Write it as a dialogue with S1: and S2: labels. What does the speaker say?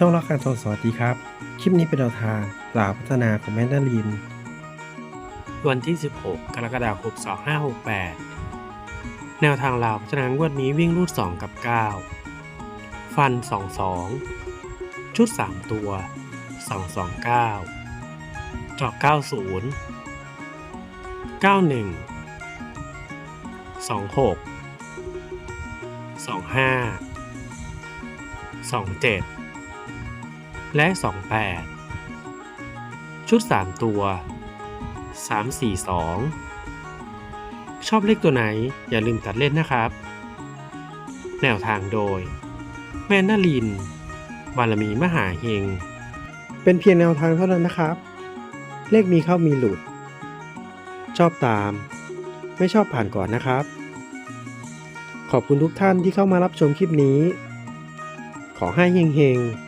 S1: ช่องรักการทองสวัสดีครับ คลิปนี้เป็นแนวทางปราบพัฒนาของแมนดาริน
S2: วันที่ 16 กรกฎาคม 2568 แนวทางลาวพัฒนางวดนี้วิ่งรูด 2 กับ 9 ฟัน 22 ชุด 3 ตัว 229จอก90 91 26 25 27 และ 28 ชุด 3 ตัว 3 4 2 ชอบเลขตัวไหนอย่าลืมตัดเล่นนะครับ แนวทางโดย แม่นาลิน บารมีมหาเฮง
S1: เป็นเพียงแนวทางเท่านั้นนะครับ เลขมีเข้ามีหลุด ชอบตาม ไม่ชอบผ่านก่อนนะครับ ขอบคุณทุกท่านที่เข้ามารับชมคลิปนี้ ขอให้เฮงๆ